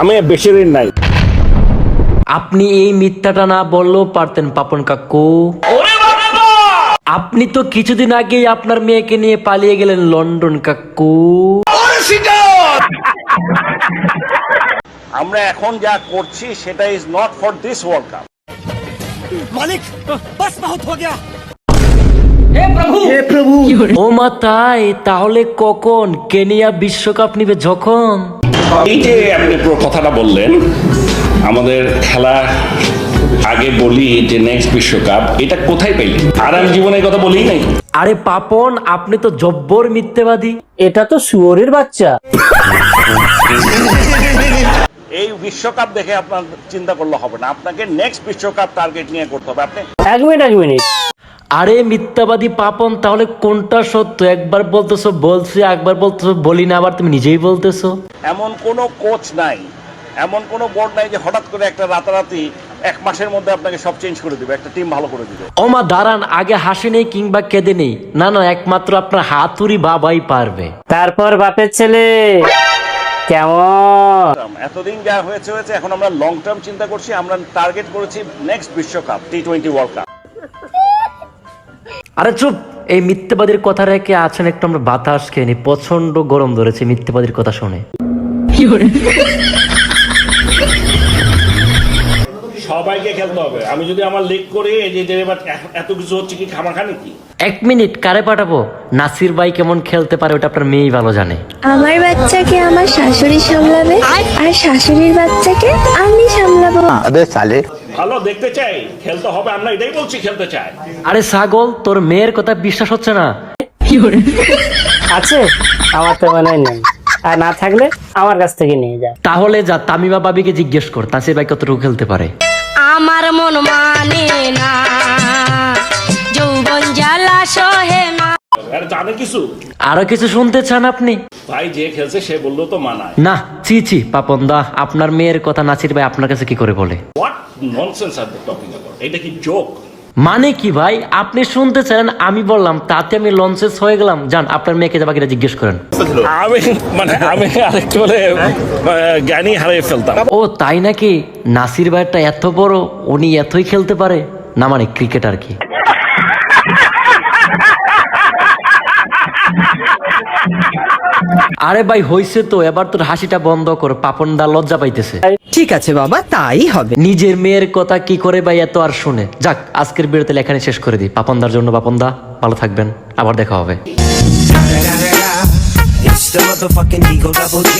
আমি বেশি ঋণ নাই। আপনি এই মিথ্যাটা না বললেও পারতেন পাপন কাকু। আপনি তো কিছুদিন আগেই আপনার মেয়েকে নিয়ে পালিয়ে গেলেন লন্ডন কাকু। আমরা এখন যা করছি সেটা is not for this world cup ও মা তাই? তাহলে কখন? কেনিয়া বিশ্বকাপ নিবে যখন? এই যে আপনি পুরো কথাটা বললেন আমাদের খেলা আগে বলি যে নেক্সট বিশ্বকাপ এটা কোথায় পেলি? আর আমি জীবনে এই কথা বলি নাই। আরে পাপন আপনি তো জব্বর মিথ্যেবাদী। এটা তো শুয়োরের বাচ্চা। এই বিশ্বকাপ দেখে আপনার চিন্তা করলে হবে না। আপনাকে নেক্সট বিশ্বকাপ টার্গেট নিয়ে করতে হবে। আপনি এক মিনিট এক মিনিট আরে মিথ্যাবাদী পাপন তাহলে কোনটা সত্য? একবার বলতেছো বলছি একবার বলতেছো বলি না আবার তুমি নিজেই বলতেছো। এমন কোনো কোচ নাই এমন কোনো বোর্ড নাই যে হঠাৎ করে একটা রাতারাতি এক মাসের মধ্যে আপনাকে সব চেঞ্জ করে দিবে একটা টিম ভালো করে দিবে। ওমা দাঁড়ান আগে হাসি নেই কিংবা কেঁদে নেই। না না একমাত্র আপনার হাতুড়ি বাবাই পারবে। তারপর বাপের ছেলে কেমন? এতদিন যা হয়েছে হয়েছে এখন আমরা লং টার্ম চিন্তা করছি আমরা টার্গেট করেছি নেক্সট বিশ্বকাপ টি টোয়েন্টি ওয়ার্ল্ড কাপ আরে চুপ এই মিথ্যেবাদীর কথা রেখে আছেন একটু আমরা বাতাস খেয়ে নি। প্রচণ্ড গরম ধরেছে মিথ্যেবাদীর কথা শুনে। সবাইকে খেলতে হবে। আমি যদি আমার লিগ করি এই যে এত- কিছু হচ্ছে কি খানি কি? এক মিনিট কারে পাঠাবো? নাসির ভাই কেমন খেলতে পারে ওটা আপনার মেয়েই ভালো জানে। আমার বাচ্চাকে আমার শাশুড়ি সামলাবে আর শাশুড়ির বাচ্চাকে আমি সামলাবো। ভালো দেখতে চাই। খেলতে হবে আমরা এটাই বলছি খেলতে চাই। আরে ছাগল তোর মেয়ের কথা বিশ্বাস হচ্ছে না। আছে আমার তো মনে হয় নেই। আর না থাকলে আমার কাছ থেকে নিয়ে যা। তাহলে যা তামিমা বাবিকে জিজ্ঞেস কর নাসির ভাই কতটুকু খেলতে পারে? আমার মন মানে না যৌবন জ্বালা সহে না আর জানে কিছু? আরও কিছু শুনতে চান আপনি? ভাই যে খেলছে সে বললেও তো মানায়। না চি চি পাপন দা আপনার মেয়ের কথা নাসির ভাই আপনার কাছে কি করে বলে? What nonsense are talking about এটা কি জোক মানে কি ভাই? আপনি শুনতে চান আমি বললাম তাতে আমি লঞ্চেস হয়ে গেলাম। যান আপনার মেয়েকে যা বাকিটা জিজ্ঞেস করেন। আমি মানে আমি আরেকটু বলে জ্ঞানী হারিয়ে ফেলতাম। ও তাই নাকি? নাসির ভাইটা এত বড় উনি এতই খেলতে পারে? না মানে ক্রিকেট আর কি? আরে ভাই হইছে তো এবার তোর হাসিটা বন্ধ কর পাপন দা লজ্জা পাইতেছে। ঠিক আছে বাবা তাই হবে। নিজের মেয়ের কথা কি করে ভাই এত আর শুনে? যাক আজকের বিরতি এখানে শেষ করে দিই। পাপনদার জন্য পাপনদা ভালো থাকবেন আবার দেখা হবে। It's the motherfucking Eagle Double G.